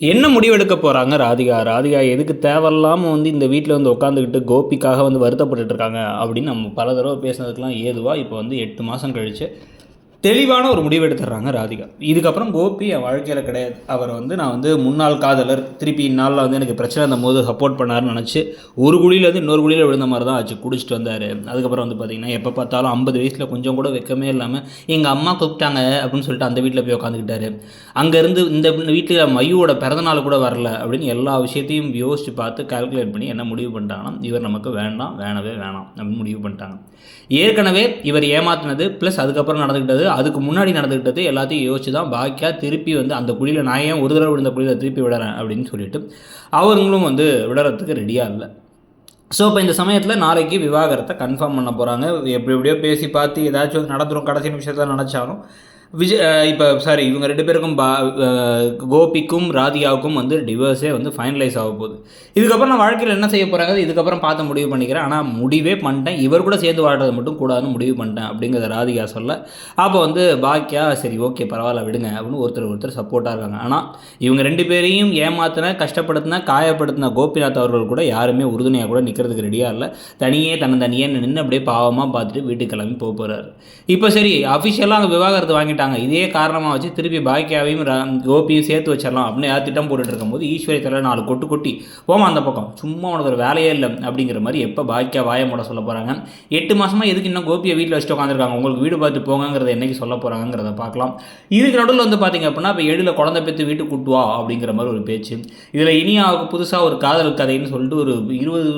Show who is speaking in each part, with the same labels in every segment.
Speaker 1: என்ன முடிவெடுக்க போகிறாங்க ராதிகா? ராதிகா எதுக்கு தேவையில்லாமல் வந்து இந்த வீட்டில் வந்து உட்காந்துக்கிட்டு கோபிக்காக வந்து வருத்தப்பட்டுட்டு இருக்காங்க அப்படின்னு நம்ம பல தடவை பேசினதுக்கெலாம் ஏதுவாக இப்போ வந்து எட்டு மாதம் கழிச்சு தெளிவான ஒரு முடிவு எடுத்துடுறாங்க ராதிகா. இதுக்கப்புறம் கோபி என் வாழ்க்கையில் கிடையாது. அவர் வந்து நான் வந்து முன்னாள் காதலர் திருப்பி இந்நாளில் வந்து எனக்கு பிரச்சனை இருந்த போது சப்போர்ட் பண்ணாருன்னு நினச்சி ஒரு குழியிலேருந்து இன்னொரு குழியில் விழுந்த மாதிரி தான் ஆச்சு குடிச்சிட்டு வந்தார். அதுக்கப்புறம் வந்து பார்த்திங்கன்னா எப்போ பார்த்தாலும் ஐம்பது வயசில் கொஞ்சம் கூட வெக்கமே இல்லாமல் எங்கள் அம்மா கூப்பிட்டாங்க அப்படின்னு சொல்லிட்டு அந்த வீட்டில் போய் உட்காந்துக்கிட்டாரு அங்கேருந்து இந்த வீட்டில் மையோட பிறந்தநாள் கூட வரல அப்படின்னு எல்லா விஷயத்தையும் யோசித்து பார்த்து கால்குலேட் பண்ணி என்ன முடிவு பண்ணிட்டாங்கன்னா இவர் நமக்கு வேண்டாம் வேணவே வேணாம் அப்படின்னு முடிவு பண்ணிட்டாங்க. ஏற்கனவே இவர் ஏமாத்தினது ப்ளஸ் அதுக்கப்புறம் நடந்துக்கிட்டது அதுக்கு முன்னாடி நடந்துக்கிட்டது எல்லாத்தையும் யோசிச்சு தான் பாக்கியா திருப்பி வந்து அந்த குழியில் நான் ஏன் ஒரு தடவை விழுந்த குழியில் திருப்பி விடுறேன் அப்படின்னு சொல்லிட்டு அவங்களும் வந்து விடுறதுக்கு ரெடியாக இல்லை. ஸோ இப்போ இந்த சமயத்தில் நாளைக்கு விவாகரத்தை கன்ஃபார்ம் பண்ண போகிறாங்க எப்படி எப்படியோ பேசி பார்த்து ஏதாச்சும் நடத்துகிறோம் கடைசி நிமிஷத்தில் நினச்சாலும் விஜய் இப்போ சாரி இவங்க ரெண்டு பேருக்கும் பா கோபிக்கும் ராதிகாவுக்கும் வந்து டிவோர்ஸே வந்து ஃபைனலைஸ் ஆக போகுது. இதுக்கப்புறம் நான் வாழ்க்கையில் என்ன செய்ய போகிறாங்க இதுக்கப்புறம் பார்த்து முடிவு பண்ணிக்கிறேன். ஆனால் முடிவே பண்ணிட்டேன். இவர் கூட சேர்ந்து வாழ்றது மட்டும் கூடாதுன்னு முடிவு பண்ணிட்டேன் அப்படிங்கிறத ராதிகா சொல்ல. அப்போ வந்து பாக்கியா சரி ஓகே பரவாயில்ல விடுங்க அப்படின்னு ஒருத்தர் ஒருத்தர் சப்போர்ட்டாக இருக்காங்க. ஆனால் இவங்க ரெண்டு பேரையும் ஏமாத்தின கஷ்டப்படுத்தின காயப்படுத்தின கோபிநாத் அவர்கள் கூட யாருமே உறுதுணையாக கூட நிற்கிறதுக்கு ரெடியாக இல்லை. தனியே தன்னை தனியே நின்று அப்படியே பாவமாக பார்த்துட்டு வீட்டுக்கு கிளம்பி போக போகிறாரு இப்போ சரி அஃபிஷியலாக அங்கே விவாகரத்து பண்ணிட்டாங்க இதே காரணமாக வச்சு திருப்பி பாக்கியாவையும் ரா- கோபியும் சேர்த்து வச்சிடலாம் அப்படின்னு யார் திட்டம் போட்டுட்டு இருக்கும்போது ஈஸ்வரி தலை நாலு கொட்டு கொட்டி போமா அந்த பக்கம். சும்மா உனக்கு ஒரு வேலையே இல்லை அப்படிங்கிற மாதிரி எப்போ பாக்கியா வாய மூட சொல்ல போகிறாங்க எட்டு மாதமாக எதுக்கு இன்னும் கோபியை வீட்டில் வச்சுட்டு உட்காந்துருக்காங்க உங்களுக்கு வீடு பார்த்து போங்கிறத என்னைக்கு சொல்ல போகிறாங்கிறத பார்க்கலாம். இதுக்கு நடுவில் வந்து பார்த்தீங்க அப்படின்னா இப்போ எழுல குழந்தை பெற்று வீட்டுக்கு கூட்டு வா அப்படிங்கிற மாதிரி ஒரு பேச்சு. இதில் இனியாவுக்கு புதுசாக ஒரு காதல் கதைன்னு சொல்லிட்டு ஒரு இருபது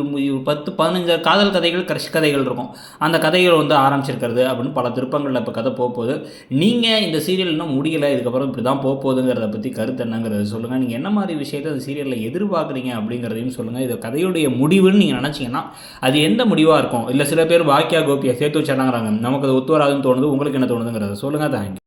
Speaker 1: பத்து பதினஞ்சு காதல் கதைகள் கிரஷ் கதைகள் இருக்கும். அந்த கதைகள் வந்து ஆரம்பிச்சிருக்கிறது அப்படின்னு பல திருப்பங்களில் இப்போ கதை போகும்போது போகுது நீங்கள் ஏன் இந்த சீரியல் இன்னும் முடியலை? இதுக்கப்புறம் இப்படி தான் போக போகுதுங்கிறத பற்றி கருத்து என்னங்கிறத சொல்லுங்கள் நீங்கள் என்ன மாதிரி விஷயத்தை அந்த சீரியலில் எதிர்பார்க்குறீங்க அப்படிங்கிறதையும் சொல்லுங்கள் இது கதையுடைய முடிவுன்னு நீங்கள் நினச்சிங்கன்னா அது எந்த முடிவாக இருக்கும்? இல்லை சில பேர் வாக்கியா கோபியை சேர்த்து வச்சிடறாங்கிறாங்க. நமக்கு அது ஒத்து வராதுன்னு தோணுது உங்களுக்கு என்ன தோணுதுங்கிறத சொல்லுங்கள் தேங்க்யூ